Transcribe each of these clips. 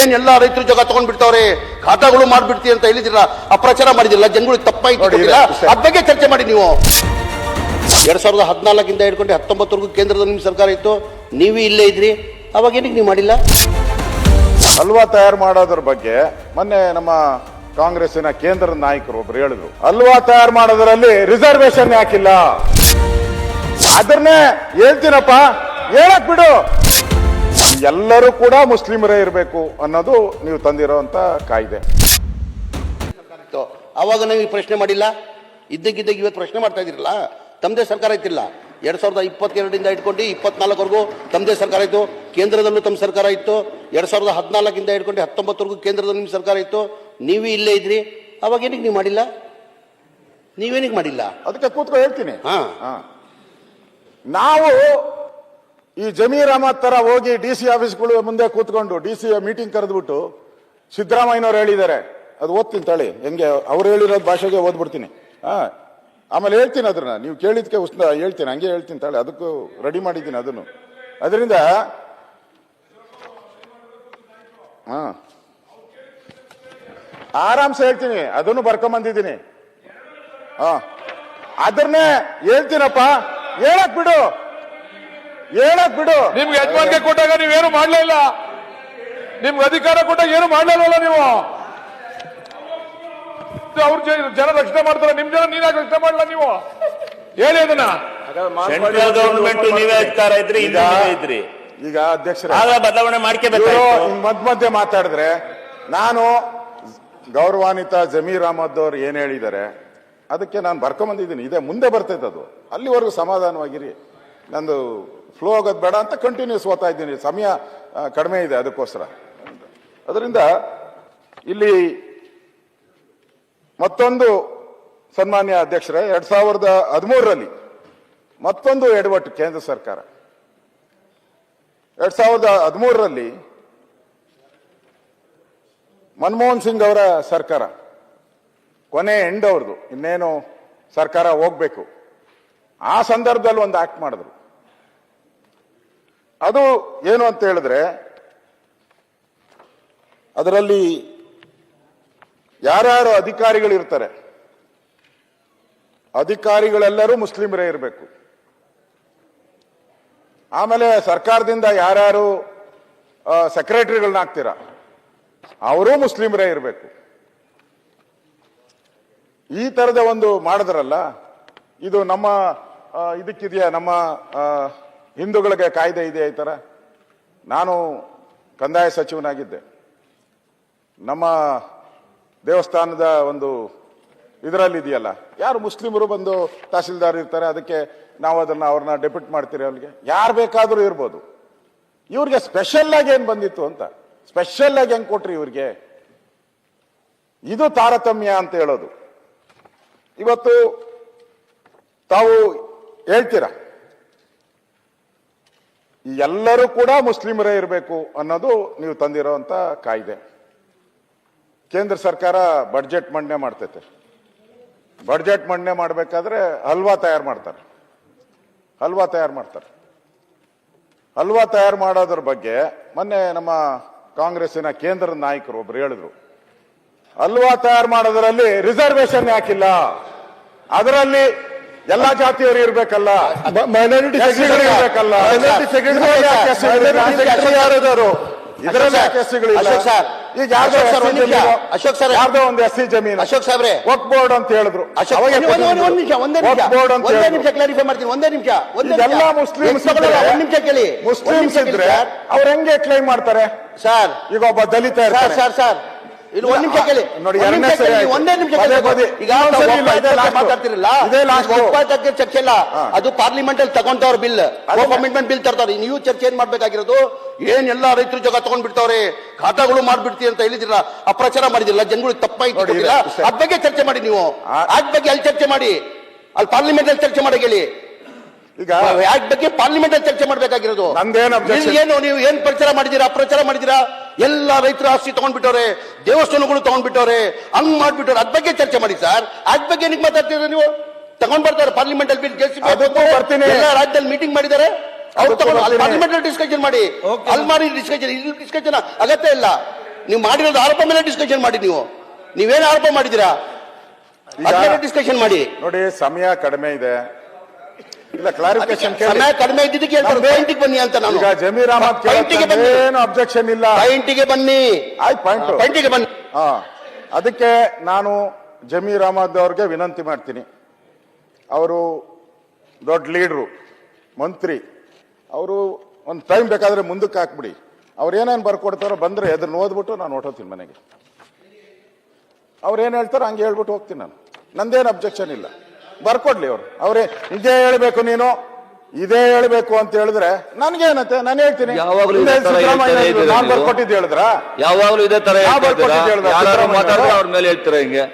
ಏನ್ ಎಲ್ಲಾ ರೈತರು ಜಾಗ ತಗೊಂಡ್ ಬಿಡ್ತಾವ್ರೆ? ಖಾತಾಗಳು ಮಾಡ್ಬಿಡ್ತೀವಿ ಅಂತ ಹೇಳಿದಿಲ್ಲ ಅಪ್ರಚಾರ ಮಾಡಿದಿಲ್ಲ ಜನಗಳಿಗೆ ಗೊತ್ತಿಲ್ಲ? ಇದೆ. ಅದ್ ಬಗ್ಗೆ ಚರ್ಚೆ ಮಾಡಿ ನೀವು. ಎರಡ್ ಸಾವಿರದ ಹದಿನಾಲ್ಕಿಂದ ಹಿಡ್ಕೊಂಡು ಹತ್ತೊಂಬತ್ತರೆಗೂ ಕೇಂದ್ರದ ನಿಮ್ ಸರ್ಕಾರ ಇತ್ತು ನೀವು ಇಲ್ಲೇ ಇದ್ರಿ ಅವಾಗ ಏನಕ್ಕೆ ನೀವು ಮಾಡಿಲ್ಲ? ಹಲ್ವಾ ತಯಾರು ಮಾಡೋದ್ರ ಬಗ್ಗೆ? ಮೊನ್ನೆ ನಮ್ಮ ಕಾಂಗ್ರೆಸ್ಸಿನ ಕೇಂದ್ರ ನಾಯಕರು ಒಬ್ರು ಹೇಳಿದ್ರು ಹಲ್ವಾ ತಯಾರು ಮಾಡೋದ್ರಲ್ಲಿ ರಿಸರ್ವೇಶನ್ ಯಾಕಿಲ್ಲ? ಅದನ್ನೇ ಹೇಳ್ತೀನಪ್ಪ ಹೇಳಕ್ ಬಿಡು. ಎಲ್ಲರೂ ಕೂಡ ಮುಸ್ಲಿಮರೇ ಇರಬೇಕು ಅನ್ನೋದು ನೀವು ತಂದಿರೋವಂಥ ಕಾಯ್ದೆ. ಇತ್ತು. ಅವಾಗ ನೀವು ಪ್ರಶ್ನೆ ಮಾಡಿಲ್ಲ. ಇದ್ದಕ್ಕಿದ್ದಾಗ ಇವತ್ತು ಪ್ರಶ್ನೆ ಮಾಡ್ತಾ ಇದ್ದೀರಲ್ಲ? ತಮ್ಮದೇ ಸರ್ಕಾರ ಇತ್ತಿಲ್ಲ. ಎರಡು ಸಾವಿರದ ಇಪ್ಪತ್ತೆರಡರಿಂದ ಇಟ್ಕೊಂಡು ಇಪ್ಪತ್ನಾಲ್ಕವರೆಗೂ ತಮ್ಮದೇ ಸರ್ಕಾರ ಇತ್ತು. ಕೇಂದ್ರದಲ್ಲೂ ತಮ್ಮ ಸರ್ಕಾರ ಇತ್ತು. ಎರಡು ಸಾವಿರದ ಹದಿನಾಲ್ಕಿಂದ ಇಟ್ಕೊಂಡು ಹತ್ತೊಂಬತ್ತವರೆಗೂ ಕೇಂದ್ರದಲ್ಲಿ ನಿಮ್ಮ ಸರ್ಕಾರ ಇತ್ತು. ನೀವು ಇಲ್ಲೇ ಇದ್ರಿ. ಅವಾಗ ಏನಕ್ಕೆ ನೀವು ಮಾಡಿಲ್ಲ? ನೀವೇನಿಗೆ ಮಾಡಿಲ್ಲ? ಅದಕ್ಕೆ ಕೂತ್ಕೊಂಡು ಹೇಳ್ತೀನಿ. ಹಾಂ. ಹಾ. ನಾವು ಈ ಜಮೀರ್ ಅಹಮದ್ ತರ ಹೋಗಿ ಡಿ ಸಿ ಆಫೀಸ್ಗಳು ಮುಂದೆ ಕೂತ್ಕೊಂಡು ಡಿ ಸಿ ಮೀಟಿಂಗ್ ಕರೆದ್ಬಿಟ್ಟು ಸಿದ್ದರಾಮಯ್ಯನವ್ರು ಹೇಳಿದ್ದಾರೆ. ಅದು ಓದ್ತೀನಿ ತಳಿ. ಹೆಂಗೆ ಅವ್ರು ಹೇಳಿರೋದು ಭಾಷೆಗೆ ಓದ್ಬಿಡ್ತೀನಿ. ಹಾ, ಆಮೇಲೆ ಹೇಳ್ತೀನಿ ಅದನ್ನ ನೀವು ಕೇಳಿದ್ಕೆ ಉಸ್ನ ಹೇಳ್ತೀನಿ. ಹಂಗೆ ಹೇಳ್ತೀನಿ ತಾಳೆ. ಅದಕ್ಕೂ ರೆಡಿ ಮಾಡಿದ್ದೀನಿ ಅದನ್ನು. ಅದರಿಂದ ಹಾ. ಆರಾಮ್ಸೆ ಹೇಳ್ತೀನಿ. ಅದನ್ನು ಬರ್ಕೊಂಬಂದಿದ್ದೀನಿ. ಹಾ. ಅದನ್ನೇ ಹೇಳ್ತೀನಪ್ಪ. ಹೇಳಕ್ ಬಿಡು. ಹೇಳಕ್ ಬಿಡು. ನಿಮ್ಗೆ ಯಜಮಾನ್ಗೆ ಕೊಟ್ಟಾಗ ನೀವೇನು ಮಾಡ್ಲೇ ಇಲ್ಲ? ನಿಮ್ಗೆ ಅಧಿಕಾರ ಕೊಟ್ಟಾಗ ಏನು ಮಾಡ್ಲಿಲ್ಲ ನೀವು? ಅವ್ರ ಜನ ರಕ್ಷಣೆ ಮಾಡ್ತಾರ ನಿಮ್ ಜನ ನೀನಾಗ ರಕ್ಷಣೆ ಮಾಡಲ್ಲ ನೀವು? ಹೇಳಿ ಅದನ್ನ. ಸೆಂಟ್ರಲ್ ಗವರ್ಮೆಂಟ್ ನೀವೇ ಅಧಿಕಾರ ಇದ್ರಿ ಈಗ ಇದ್ರಿ. ಈಗ ಅಧ್ಯಕ್ಷರ ಆಗ ಬದಲಾವಣೆ ಮಾಡ್ಕೋಬೇಕು ಮಧ್ಯ ಮಧ್ಯೆ ಮಾತಾಡಿದ್ರೆ ನಾನು ಗೌರವಾನ್ವಿತ ಜಮೀರ್ ಅಹಮದ್ ಅವ್ರು ಏನ್ ಹೇಳಿದ್ದಾರೆ ಅದಕ್ಕೆ ನಾನು ಬರ್ಕೊಂಬಂದಿದ್ದೀನಿ. ಇದೆ ಮುಂದೆ ಬರ್ತೈತೆ ಅದು. ಅಲ್ಲಿವರೆಗೂ ಸಮಾಧಾನವಾಗಿರಿ. ನಂದು ಫ್ಲೋ ಆಗೋದು ಬೇಡ ಅಂತ ಕಂಟಿನ್ಯೂಸ್ ಓದ್ತಾ ಇದ್ದೀನಿ. ಸಮಯ ಕಡಿಮೆ ಇದೆ ಅದಕ್ಕೋಸ್ಕರ. ಅದರಿಂದ ಇಲ್ಲಿ ಮತ್ತೊಂದು ಸನ್ಮಾನ್ಯ ಅಧ್ಯಕ್ಷರೇ, ಎರಡ್ ಸಾವಿರದ ಹದಿಮೂರರಲ್ಲಿ ಮತ್ತೊಂದು ಎಡವಟ್ಟು ಕೇಂದ್ರ ಸರ್ಕಾರ. ಎರಡ್ ಸಾವಿರದ ಹದಿಮೂರರಲ್ಲಿ ಮನಮೋಹನ್ ಸಿಂಗ್ ಅವರ ಸರ್ಕಾರ. ಕೊನೆ ಎಂಡ್ ಅವ್ರದ್ದು. ಇನ್ನೇನು ಸರ್ಕಾರ ಹೋಗ್ಬೇಕು. ಆ ಸಂದರ್ಭದಲ್ಲಿ ಒಂದು ಆಕ್ಟ್ ಮಾಡಿದ್ರು. ಅದು ಏನು ಅಂತ ಹೇಳಿದ್ರೆ, ಅದರಲ್ಲಿ ಯಾರ್ಯಾರು ಅಧಿಕಾರಿಗಳು ಇರ್ತಾರೆ ಅಧಿಕಾರಿಗಳೆಲ್ಲರೂ ಮುಸ್ಲಿಮರೇ ಇರಬೇಕು. ಆಮೇಲೆ ಸರ್ಕಾರದಿಂದ ಯಾರ್ಯಾರು ಸೆಕ್ರೆಟರಿಗಳನ್ನ ಹಾಕ್ತೀರಾ, ಅವರೂ ಮುಸ್ಲಿಮರೇ ಇರಬೇಕು. ಈ ತರದ ಒಂದು ಮಾಡಿದ್ರಲ್ಲ, ಇದು ನಮ್ಮ ಇದಕ್ಕಿದೆಯಾ, ನಮ್ಮ ಹಿಂದೂಗಳಿಗೆ ಕಾಯ್ದೆ ಇದೆ ಈ ಥರ ನಾನು ಕಂದಾಯ ಸಚಿವನಾಗಿದ್ದೆ. ನಮ್ಮ ದೇವಸ್ಥಾನದ ಒಂದು ಇದರಲ್ಲಿ ಇದೆಯಲ್ಲ, ಯಾರು ಮುಸ್ಲಿಮರು ಬಂದು ತಹಸೀಲ್ದಾರ್ ಇರ್ತಾರೆ, ಅದಕ್ಕೆ ನಾವು ಅದನ್ನು ಅವ್ರನ್ನ ಡೆಪ್ಯೂಟ್ ಮಾಡ್ತೀರಿ ಅವ್ರಿಗೆ? ಯಾರು ಬೇಕಾದರೂ ಇರ್ಬೋದು. ಇವ್ರಿಗೆ ಸ್ಪೆಷಲ್ ಆಗಿ ಏನು ಬಂದಿತ್ತು ಅಂತ? ಸ್ಪೆಷಲ್ ಆಗಿ ಹೆಂಗೆ ಕೊಟ್ರಿ ಇವ್ರಿಗೆ? ಇದು ತಾರತಮ್ಯ ಅಂತ ಹೇಳೋದು. ಇವತ್ತು ತಾವು ಹೇಳ್ತೀರಾ? ಎಲ್ಲರೂ ಕೂಡ ಮುಸ್ಲಿಮರೇ ಇರಬೇಕು ಅನ್ನೋದು ನೀವು ತಂದಿರೋವಂಥ ಕಾಯ್ದೆ. ಕೇಂದ್ರ ಸರ್ಕಾರ ಬಡ್ಜೆಟ್ ಮಂಡನೆ ಮಾಡ್ತೈತೆ. ಬಡ್ಜೆಟ್ ಮಂಡನೆ ಮಾಡಬೇಕಾದ್ರೆ ಹಲ್ವಾ ತಯಾರು ಮಾಡ್ತಾರೆ. ಹಲ್ವಾ ತಯಾರು ಮಾಡ್ತಾರೆ. ಹಲ್ವಾ ತಯಾರು ಮಾಡೋದ್ರ ಬಗ್ಗೆ ಮೊನ್ನೆ ನಮ್ಮ ಕಾಂಗ್ರೆಸ್ಸಿನ ಕೇಂದ್ರ ನಾಯಕರು ಒಬ್ರು ಹೇಳಿದ್ರು. ಹಲ್ವಾ ತಯಾರು ಮಾಡೋದ್ರಲ್ಲಿ ರಿಸರ್ವೇಶನ್ ಯಾಕಿಲ್ಲ? ಅದರಲ್ಲಿ ಎಲ್ಲಾ ಜಾತಿಯವರು ಇರ್ಬೇಕಲ್ಲ. ಮೈನಾರಿಟಿ ಇರ್ಬೇಕಲ್ಲ. ಈಗ ಯಾರ್ದೋ ಅಶೋಕ್ ಸರ್. ಯಾರ್ದೋ ಒಂದು ಎಸ್ ಸಿ ಜಮೀನು. ಅಶೋಕ್ ಸಾಹೇಬ್ರೆ ವಕ್ ಬೋರ್ಡ್ ಅಂತ ಹೇಳಿದ್ರು. ಒಂದ್- ನಿಮಿಷ ಬೋರ್ಡ್ ಅಂತ ಒಂದೇ. ನಿಮಿಷ ಕ್ಲಾರಿಫೈ ಮಾಡ್ತೀನಿ. ಒಂದೇ ನಿಮಿಷ ಎಲ್ಲ ಮುಸ್ಲಿಮ್ಸ್ ಒಂದ್ ನಿಮಿಷ ಕೇಳಿ. ಮುಸ್ಲಿಮ್ಸ್ ಇದ್ರೆ. ಅವ್ರು ಹೆಂಗೆ ಕ್ಲೈಮ್ ಮಾಡ್ತಾರೆ? ಸರ್ ಈಗ ಒಬ್ಬ ದಲಿತ ಸರ್. ಸರ್ ಸರ್ ಇಲ್ಲಿ ಒಂದ್ ನಿಮಿಷ ಕೇಳಿ. ನೋಡಿ, ಎರಡನೇ ಸರಿ ಆಯ್ತು. ಒಂದೇ ನಿಮಿಷ ಪದೇ ಪದೇ. ಈಗ ಇನ್ನೊಂದ್ ಸರಿ ಇಲ್ಲ, ಒಬ್ಬ ಇದೇ ಬಗ್ಗೆ last. ಮಾತಾಡ್ತಿರಲ್ಲ ಇದೇ last. ಒಪ್ಪಂದಕ್ಕೆ ಚರ್ಚೆ ಇಲ್ಲ ಅದು ಪಾರ್ಲಿಮೆಂಟ್ ಅಲ್ಲಿ ತಗೊಂತವ್ರ ಬಿಲ್ ಕಮಿಟ್ಮೆಂಟ್ ಬಿಲ್ ತರ್ತಾರೆ ನೀವು ಚರ್ಚೆ ಏನ್ ಮಾಡ್ಬೇಕಾಗಿರೋದು? ಏನ್ ಎಲ್ಲಾ ರೈತರು ಜಾಗ ತಗೊಂಡ್ ಬಿಡ್ತಾವ್ರೆ ಖಾತಾಗಳು ಮಾಡ್ಬಿಡ್ತೀವಿ ಅಂತ ಹೇಳಿದಿಲ್ಲ ಅಪ್ರಚಾರ ಮಾಡಿದಿಲ್ಲ ಜನಗಳು ತಪ್ಪಾಯ್ತು ನೋಡಿ, ಇದೆ. ಅದ್ ಬಗ್ಗೆ ಚರ್ಚೆ ಮಾಡಿ ನೀವು. ಆ- ಅದ್ ಬಗ್ಗೆ ಅಲ್ಲಿ ಚರ್ಚೆ ಮಾಡಿ. ಅಲ್ಲಿ ಪಾರ್ಲಿಮೆಂಟ್ ಅಲ್ಲಿ ಚರ್ಚೆ ಮಾಡಿ ಹೇಳಿ ಈಗ ಯಾಕ್ ಬಗ್ಗೆ ಪಾರ್ಲಿಮೆಂಟ್ ಅಲ್ಲಿ ಚರ್ಚೆ ಮಾಡ್ಬೇಕಾಗಿರೋದು. ನಂದೇನ್ objection? ಇಲ್ಲಿ ಏನು ನೀವು ಏನ್ ಪ್ರಚಾರ ಮಾಡಿದೀರಾ ಅಪ್ರಚಾರ ಮಾಡಿದೀರಾ ಎಲ್ಲ ರೈತರ ಆಸ್ತಿ ತಗೊಂಡ್ಬಿಟ್ಟವ್ರೆ. ದೇವಸ್ಥಾನಗಳು ತಗೊಂಡ್ಬಿಟ್ಟವ್ರೆ ಹಂಗ್ ಮಾಡ್ಬಿಟ್ಟವ್ರೆ ಅದ್ ಬಗ್ಗೆ ಚರ್ಚೆ ಮಾಡಿ ಸರ್. ಅದ್ ಬಗ್ಗೆ ನಿಮ್ಗೆ ಮಾತಾಡ್ತೀರ ನೀವು? ತಗೊಂಡ್ ಬರ್ತಾರೆ ಪಾರ್ಲಿಮೆಂಟ್ ಅಲ್ಲಿ ಬರ್ತೀನಿ. ಎಲ್ಲ ರಾಜ್ಯದಲ್ಲಿ ಮೀಟಿಂಗ್ ಮಾಡಿದ್ದಾರೆ. ಅವ್ರು ತಗೊಂಡು ಅಲ್ಲಿ ಪಾರ್ಲಿಮೆಂಟ್ ಡಿಸ್ಕಷನ್ ಮಾಡಿ. ಅಲ್ಲಿ ಮಾಡಿ ಡಿಸ್ಕಷನ್ ಇಲ್ಲಿ ಡಿಸ್ಕಷನ್ ಅಗತ್ಯ ಇಲ್ಲ. ನೀವು ಮಾಡಿರೋದು ಆರೋಪ ಮೇಲೆ ಡಿಸ್ಕಷನ್ ಮಾಡಿ ನೀವು. ನೀವೇನು ಆರೋಪ ಮಾಡಿದ್ದೀರಾ? ಈಗ- ಡಿಸ್ಕಷನ್ ಮಾಡಿ. ನೋಡಿ ಸಮಯ ಕಡಿಮೆ ಇದೆ. ಇಲ್ಲ ಕ್ಲಾರಿಫಿಕೇಶನ್ ಸಮಯ ಕಡಿಮೆ ಇದ್ದಿದ್ದಕ್ಕೆ ಹೇಳ್ತಾರೆ ಪಾಯಿಂಟಿಗೆ ಬನ್ನಿ ಅಂತ ನಾನು. ಈಗ ಜಮೀರ್ ಅಹಮದ್ ಪಾಯಿಂಟಿಗೆ ಬನ್ನಿ. ಏನು ಅಬ್ಜೆಕ್ಷನ್ ಇಲ್ಲ. ಪಾಯಿಂಟಿಗೆ ಬನ್ನಿ. ಆಯ್ತು ಪಾಯಿಂಟ್ ಪಾಯಿಂಟಿಗೆ ಬನ್ನಿ. ಹಾ ಅದಕ್ಕೆ ನಾನು ಜಮೀರ್ ಅಹಮದ್ ಅವ್ರಿಗೆ ವಿನಂತಿ ಮಾಡ್ತೀನಿ. ಅವರು ದೊಡ್ಡ ಲೀಡ್ರು ಮಂತ್ರಿ ಅವರು ಒಂದು ಟೈಮ್ ಬೇಕಾದ್ರೆ ಮುಂದಕ್ಕೆ ಹಾಕ್ಬಿಡಿ. ಅವ್ರು ಏನೇನು ಬರ್ಕೊಡ್ತಾರೋ ಬಂದ್ರೆ ಅದನ್ನ ಓದ್ಬಿಟ್ಟು ನಾನು ಹೊಟ್ಟೋತೀನಿ ಮನೆಗೆ. ಅವ್ರು ಏನು ಹೇಳ್ತಾರೋ ಹಂಗೆ ಹೇಳ್ಬಿಟ್ಟು ಹೋಗ್ತೀನಿ ನಾನು. ನಂದೇನು ಅಬ್ಜೆಕ್ಷನ್ ಇಲ್ಲ. ಬರ್ಕೊಡ್ಲಿ ಅವ್ರು. ಅವ್ರೆ ಇದೇ ಹೇಳ್ಬೇಕು ನೀನು ಇದೇ ಹೇಳ್ಬೇಕು ಅಂತ ಹೇಳಿದ್ರೆ ನನ್ಗೇನತ್ತೆ? ನಾನು ಹೇಳ್ತೀನಿ. ಯಾವಾಗ್ಲೂ ಹಿಂದೆ ಇದೇ ತರ ಹೇಳ್ತಾನೆ ಇದ್ದೀರಾ ನಾನು ನೀವು? ಬರ್ಕೊಟ್ಟಿದ್ದು ಹೇಳಿದ್ರಾ? ಯಾವಾಗ್ಲೂ ಇದೇ ತರ ಯಾವ ಹೇಳ್ತಾ ಇದ್ದೀರಾ? ಬರ್ಕೊಟ್ಟಿದ್ದು ಹೇಳ್ದ? ಯಾರು ಮಾತಾಡಿದ್ರೆ ಅವ್ರ ಮೇಲೆ ಹೇಳ್ತೀರಾ ಹಿಂಗೆ?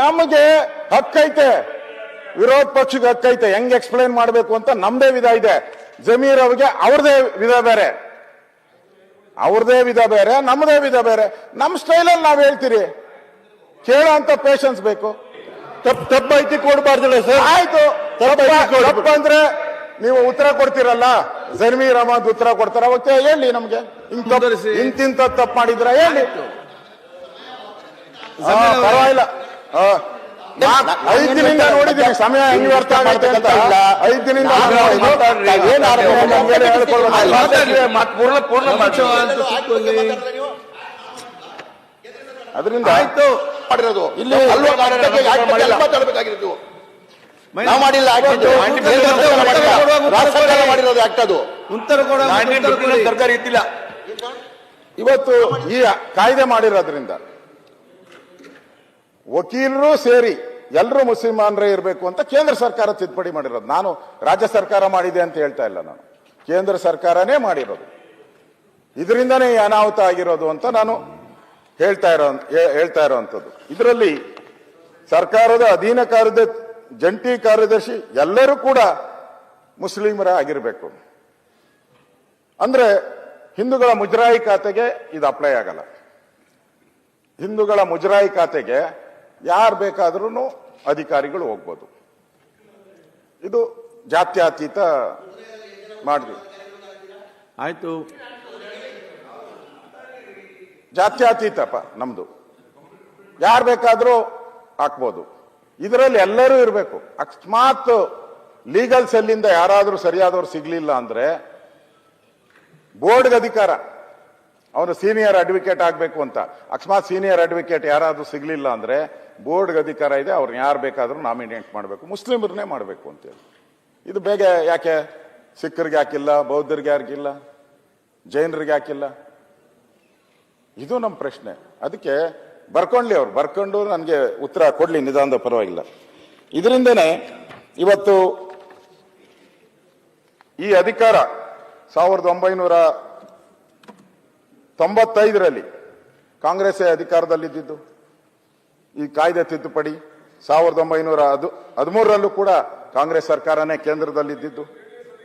ನಮಗೆ ಹಕ್ಕೈತೆ. ವಿರೋಧ ಪಕ್ಷಕ್ಕೆ ಹಕ್ಕೈತೆ. ಹೆಂಗ್ ಎಕ್ಸ್ಪ್ಲೈನ್ ಮಾಡಬೇಕು ಅಂತ ನಮ್ದೇ ವಿಧ ಇದೆ. ಜಮೀರ್ ಅವ್ರಿಗೆ ಅವ್ರದೇ ವಿಧ ಬೇರೆ. ಅವ್ರದೇ ವಿಧ ಬೇರೆ ನಮ್ಮದೇ ವಿಧ ಬೇರೆ. ನಮ್ಮ ಸ್ಟೈಲಲ್ಲಿ ನಾವ್ ಹೇಳ್ತೀರಿ. ಕೇಳೋ ಅಂತ ಪೇಷನ್ಸ್ ಬೇಕು. ತಪ್ಪು ತಪ್ಪೈತಿ ಕೊಡಬಾರ್ದಲ್ಲ ಸರ್. ಆಯ್ತು. ತಪ್ಪ ಅಂದ್ರೆ ನೀವು ಉತ್ತರ ಕೊಡ್ತೀರಲ್ಲ? ಜಮೀರ್ ಅಹಮದ್ ಉತ್ತರ ಕೊಡ್ತಾರ. ಅವತ್ತೆ ಹೇಳಿ ನಮ್ಗೆ. ಇಂತಿಂತ ತಪ್ಪು ಮಾಡಿದ್ರ ಹೇಳಿ. ಪರವಾಗಿಲ್ಲ. ಐದ್ ದಿನದಿಂದ ನೋಡಿದ್ದೀನಿ ಸಮಯ ಹೆಂಗ್ ವ್ಯರ್ಥ ಅಂತ. ಐದ್ ದಿನದಿಂದ ಅದರಿಂದ ಆಯ್ತು. ಮಾಡಿರೋದು ಇಲ್ಲಿ ನಾವು ಮಾಡಿಲ್ಲ ಸರ್ಕಾರ ಸರ್ಕಾರ ಮಾಡಿರೋದು ಅದು. ಸರ್ಕಾರ ಇದ್ದಿಲ್ಲ. ಇವತ್ತು ಈ ಕಾಯ್ದೆ ಮಾಡಿರೋದ್ರಿಂದ ವಕೀಲರು ಸೇರಿ ಎಲ್ಲರೂ ಮುಸಲ್ಮಾನರೇ ಇರಬೇಕು ಅಂತ ಕೇಂದ್ರ ಸರ್ಕಾರ ತಿದ್ದುಪಡಿ ಮಾಡಿರೋದು. ನಾನು ರಾಜ್ಯ ಸರ್ಕಾರ ಮಾಡಿದೆ ಅಂತ ಹೇಳ್ತಾ ಇಲ್ಲ ನಾನು. ಕೇಂದ್ರ ಸರ್ಕಾರನೇ ಮಾಡಿರೋದು. ಇದರಿಂದನೇ ಈ ಅನಾಹುತ ಆಗಿರೋದು ಅಂತ ನಾನು ಹೇಳ್ತಾ ಇರೋ ಹೇಳ್ತಾ ಇರೋವಂಥದ್ದು. ಇದರಲ್ಲಿ ಸರ್ಕಾರದ ಅಧೀನ ಕಾರ್ಯದ, ಜಂಟಿ ಕಾರ್ಯದರ್ಶಿ ಎಲ್ಲರೂ ಕೂಡ ಮುಸ್ಲಿಮರ ಆಗಿರಬೇಕು. ಅಂದ್ರೆ ಹಿಂದೂಗಳ ಮುಜರಾಯಿ ಖಾತೆಗೆ ಇದು ಅಪ್ಲೈ ಆಗಲ್ಲ. ಹಿಂದೂಗಳ ಮುಜರಾಯಿ ಖಾತೆಗೆ ಯಾರು ಬೇಕಾದ್ರೂ ಅಧಿಕಾರಿಗಳು ಹೋಗ್ಬೋದು. ಇದು ಜಾತ್ಯತೀತ ಮಾಡಿದ್ವಿ ಆಯ್ತು. ಜಾತ್ಯತೀತಪ್ಪ ನಮ್ದು. ಯಾರು ಬೇಕಾದರೂ ಹಾಕ್ಬೋದು. ಇದರಲ್ಲಿ ಎಲ್ಲರೂ ಇರಬೇಕು. ಅಕಸ್ಮಾತ್ ಲೀಗಲ್ ಸೆಲ್ಲಿಂದ ಯಾರಾದರೂ ಸರಿಯಾದವ್ರು ಸಿಗಲಿಲ್ಲ ಅಂದರೆ ಬೋರ್ಡ್ಗೆ ಅಧಿಕಾರ. ಅವನು ಸೀನಿಯರ್ ಅಡ್ವೊಕೇಟ್ ಆಗಬೇಕು ಅಂತ. ಅಕಸ್ಮಾತ್ ಸೀನಿಯರ್ ಅಡ್ವೊಕೇಟ್ ಯಾರಾದರೂ ಸಿಗಲಿಲ್ಲ ಅಂದರೆ ಬೋರ್ಡ್ಗೆ ಅಧಿಕಾರ ಇದೆ ಅವ್ರನ್ನ ಯಾರು ಬೇಕಾದರೂ ನಾಮಿನೇಟ್ ಮಾಡಬೇಕು. ಮುಸ್ಲಿಮರನ್ನೇ ಮಾಡಬೇಕು ಅಂತೇಳಿ ಇದು ಬೇಗ ಯಾಕೆ? ಸಿಖ್ಖರಿಗೆ ಹಾಕಿಲ್ಲ, ಬೌದ್ಧರಿಗೆ ಯಾರಿಗಿಲ್ಲ ಜೈನರಿಗೆ ಹಾಕಿಲ್ಲ? ಇದು ನಮ್ಮ ಪ್ರಶ್ನೆ. ಅದಕ್ಕೆ ಬರ್ಕೊಂಡ್ಲಿ ಅವ್ರು. ಬರ್ಕೊಂಡು ನನಗೆ ಉತ್ತರ ಕೊಡ್ಲಿ, ನಿಧಾನದ ಪರವಾಗಿಲ್ಲ. ಇದರಿಂದನೇ ಇವತ್ತು ಈ ಅಧಿಕಾರ ಸಾವಿರದ ಒಂಬೈನೂರ ತೊಂಬತ್ತೈದರಲ್ಲಿ ಕಾಂಗ್ರೆಸ್ಸೇ ಅಧಿಕಾರದಲ್ಲಿದ್ದಿದ್ದು, ಈ ಕಾಯ್ದೆ ತಿದ್ದುಪಡಿ. ಸಾವಿರದ ಒಂಬೈನೂರ ಹದು ಹದಿಮೂರರಲ್ಲೂ ಕೂಡ ಕಾಂಗ್ರೆಸ್ ಸರ್ಕಾರನೇ ಕೇಂದ್ರದಲ್ಲಿದ್ದಿದ್ದು.